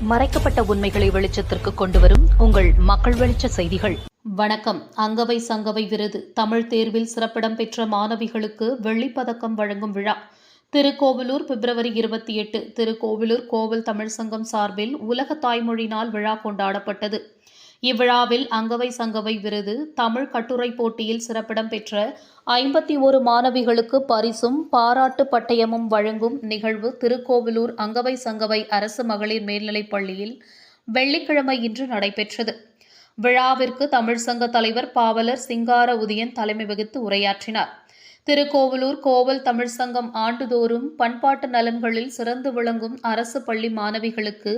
மறைக்கப்பட்ட உண்மைகளை வெளிச்சத்திற்கு கொண்டுவரும் உங்கள் மக்கள் வெளிச்ச செய்திகள். வணக்கம். அங்கவை சங்கவை விருது. தமிழ் தேர்வில் சிறப்பிடம் பெற்ற மாணவிகளுக்கு வெள்ளிப் பதக்கம் வழங்கும் விழா. திருக்கோவிலூர் பிப்ரவரி இருபத்தி எட்டு. திருக்கோவிலூர் கோவில் தமிழ் சங்கம் சார்பில் உலக தாய்மொழி நாள் விழா கொண்டாடப்பட்டது. இவ்விழாவில் அங்கவை சங்கவை விருது தமிழ் கட்டுரை போட்டியில் சிறப்பிடம் பெற்ற ஐம்பத்தி ஒரு மாணவிகளுக்கு பரிசும் பாராட்டு பட்டயமும் வழங்கும் நிகழ்வு திருக்கோவிலூர் அங்கவை சங்கவை அரசு மகளிர் மேல்நிலைப் பள்ளியில் வெள்ளிக்கிழமை இன்று நடைபெற்றது. விழாவிற்கு தமிழ் சங்க தலைவர் பாவலர் சிங்கார உதயன் தலைமை வகித்து உரையாற்றினார். திருக்கோவிலூர் கோவல் தமிழ் சங்கம் ஆண்டுதோறும் பண்பாட்டு நலன்களில் சிறந்து விளங்கும் அரசு பள்ளி மாணவிகளுக்கு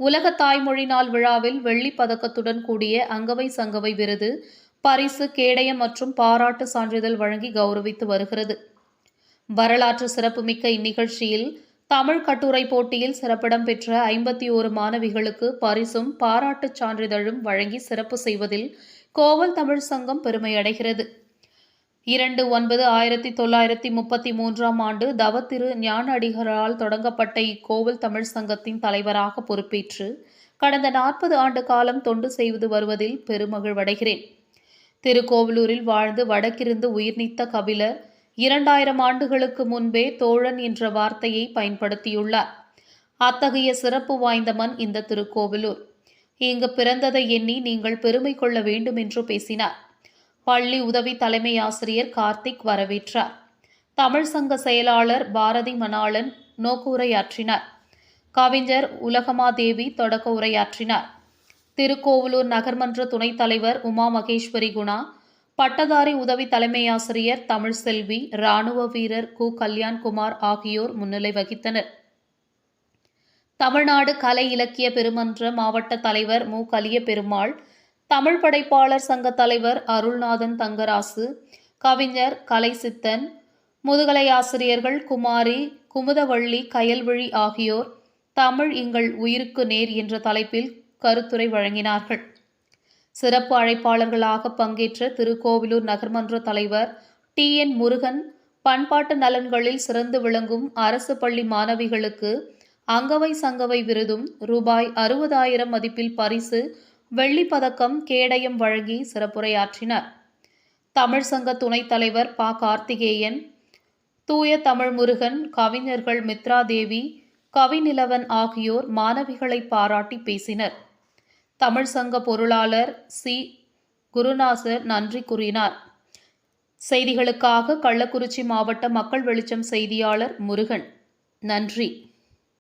உலக தாய்மொழி நாள் விழாவில் வெள்ளிப் பதக்கத்துடன் கூடிய அங்கவை சங்கவை விருது பரிசு கேடயம் மற்றும் பாராட்டு சான்றிதழ் வழங்கி கௌரவித்து வருகிறது. வரலாற்று சிறப்புமிக்க இந்நிகழ்ச்சியில் தமிழ் கட்டுரை போட்டியில் சிறப்பிடம் பெற்ற ஐம்பத்தி ஓரு மாணவிகளுக்கு பரிசும் பாராட்டுச் சான்றிதழும் வழங்கி சிறப்பு செய்வதில் கோவல் தமிழ் சங்கம் பெருமையடைகிறது. இரண்டு ஒன்பது ஆயிரத்தி தொள்ளாயிரத்தி முப்பத்தி மூன்றாம் ஆண்டு தவத்திரு ஞான அடிகளால் தொடங்கப்பட்ட இக்கோவில் தமிழ் சங்கத்தின் தலைவராக பொறுப்பேற்று கடந்த நாற்பது ஆண்டு காலம் தொண்டு செய்து வருவதில் பெருமகிழ்வடைகிறேன். திருக்கோவிலூரில் வாழ்ந்து வடக்கிருந்து உயிர்நீத்த கபிலர் இரண்டாயிரம் ஆண்டுகளுக்கு முன்பே தோழன் என்ற வார்த்தையை பயன்படுத்தியுள்ளார். அத்தகைய சிறப்பு வாய்ந்த மண் இந்த திருக்கோவிலூர். இங்கு பிறந்ததை எண்ணி நீங்கள் பெருமை கொள்ள வேண்டும் என்று பேசினார். பள்ளி உதவி தலைமை ஆசிரியர் கார்த்திக் வரவேற்றார். தமிழ் சங்க செயலாளர் பாரதி மணாளன் நோக்குரையாற்றினார் கவிஞர் உலகமாதேவி தொடக்க உரையாற்றினார். திருக்கோவலூர் நகர்மன்ற துணைத் தலைவர் உமா மகேஸ்வரி குணா பட்டதாரி உதவி தலைமையாசிரியர் தமிழ் தமிழ்செல்வி ராணுவ வீரர் கு. கல்யாண்குமார் ஆகியோர் முன்னிலை வகித்தனர். தமிழ்நாடு கலை இலக்கிய பெருமன்ற மாவட்ட தலைவர் மு. கலிய பெருமாள் தமிழ் படைப்பாளர் சங்க தலைவர் அருள்நாதன் தங்கராசு கவிஞர் கலைசித்தன் முதுகலை ஆசிரியர்கள் குமாரி குமுதவள்ளி கயல்விழி ஆகியோர் தமிழ் எங்கள் உயிருக்கு நேர் என்ற தலைப்பில் கருத்துரை வழங்கினார்கள். சிறப்பு அழைப்பாளர்களாக பங்கேற்ற திருக்கோவிலூர் நகர்மன்ற தலைவர் டி. என். முருகன் பண்பாட்டு நலன்களில் சிறந்து விளங்கும் அரசு பள்ளி மாணவிகளுக்கு அங்கவை சங்கவை விருதும் ரூபாய் அறுபதாயிரம் மதிப்பில் பரிசு வெள்ளி பதக்கம் கேடயம் வழங்கி சிறப்புரையாற்றினார். தமிழ் சங்க துணைத் தலைவர் ப. கார்த்திகேயன் தூய தமிழ் முருகன் கவிஞர்கள் மித்ரா தேவி கவிநிலவன் ஆகியோர் மாணவிகளை பாராட்டி பேசினர். தமிழ் சங்க பொருளாளர் சி. குருநாசர் நன்றி கூறினார். செய்திகளுக்காக கள்ளக்குறிச்சி மாவட்ட மக்கள் வெளிச்சம் செய்தியாளர் முருகன். நன்றி.